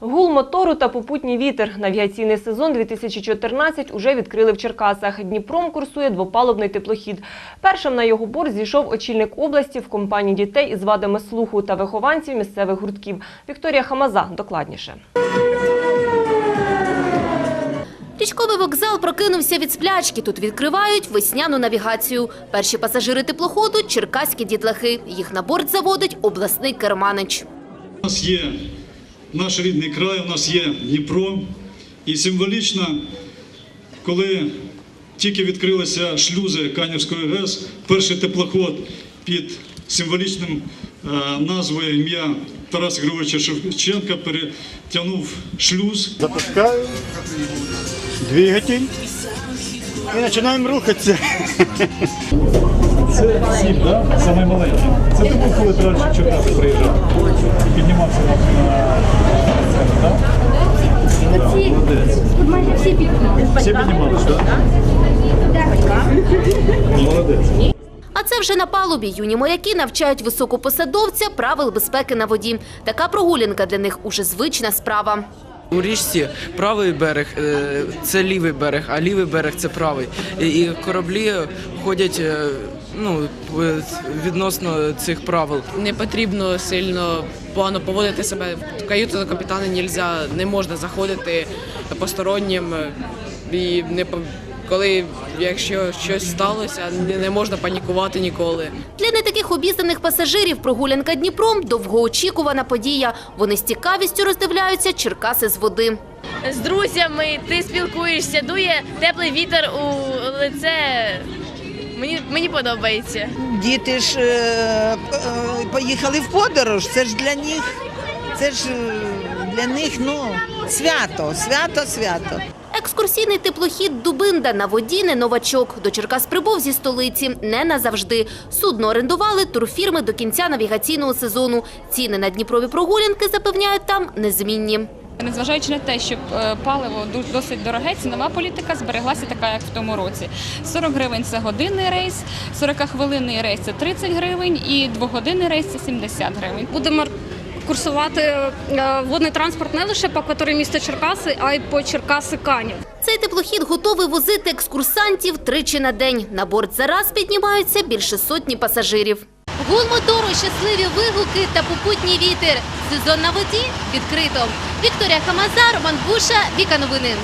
Гул мотору та попутній вітер. Навігаційний сезон 2014 уже відкрили в Черкасах. Дніпром курсує двопалубний теплохід. Першим на його борт зійшов очільник області в компанії дітей із вадами слуху та вихованців місцевих гуртків. Вікторія Хамаза докладніше. Річковий вокзал прокинувся від сплячки. Тут відкривають весняну навігацію. Перші пасажири теплоходу – черкаські дітлахи. Їх на борт заводить обласний керманич. У нас є наш рідний край, у нас є Дніпро. І символічно, коли тільки відкрилися шлюзи Канівської ГЕС, перший теплоход під символічним е, назвою ім'я Тараса Григоровича Шевченка перетягнув шлюз. Запускаю двигатель і починаємо рухатися. Це сіль, да? Саме маленький. Це тому, коли далі Черкаси приїжджав. Всі піднімались, так? Молодець. А це вже на палубі. Юні моряки навчають високопосадовця правил безпеки на воді. Така прогулянка для них уже звична справа. У річці правий берег е, це лівий берег, а лівий берег це правий. І і кораблі ходять е, ну, відносно цих правил. не потрібно сильно погано поводити себе. В каюту до капітана нельзя, не можна заходити постороннім. І не по- коли якщо щось сталося, не, не можна панікувати ніколи. Для не таких обізнаних пасажирів прогулянка Дніпром – довгоочікувана подія. Вони з цікавістю роздивляються Черкаси з води. з друзями, ти спілкуєшся, дує теплий вітер у лице. Мені, мені подобається. Діти ж е, е, поїхали в подорож. Це ж для них, це ж е, для них ну свято, свято, свято. Екскурсійний теплохід «Дубинда» на воді не новачок. До Черкас прибув зі столиці. Не назавжди. Судно орендували турфірми до кінця навігаційного сезону. Ціни на Дніпрові прогулянки, запевняють там, незмінні. Незважаючи на те, що е, паливо ду- досить дороге, цінова політика збереглася така, як в тому році. 40 гривень це годинний рейс, 40-хвилинний рейс це 30 гривень і двогодинний рейс це 70 гривень. Будемо курсувати е, водний транспорт не лише по акваторії міста Черкаси, а й по Черкаси Канів. Цей теплохід готовий возити екскурсантів тричі на день. На борт зараз піднімаються більше сотні пасажирів. Гул мотору, щасливі вигуки та попутній вітер. Сезон на воді відкрито. Вікторія Хамазар, Роман Буша, Віка Новини.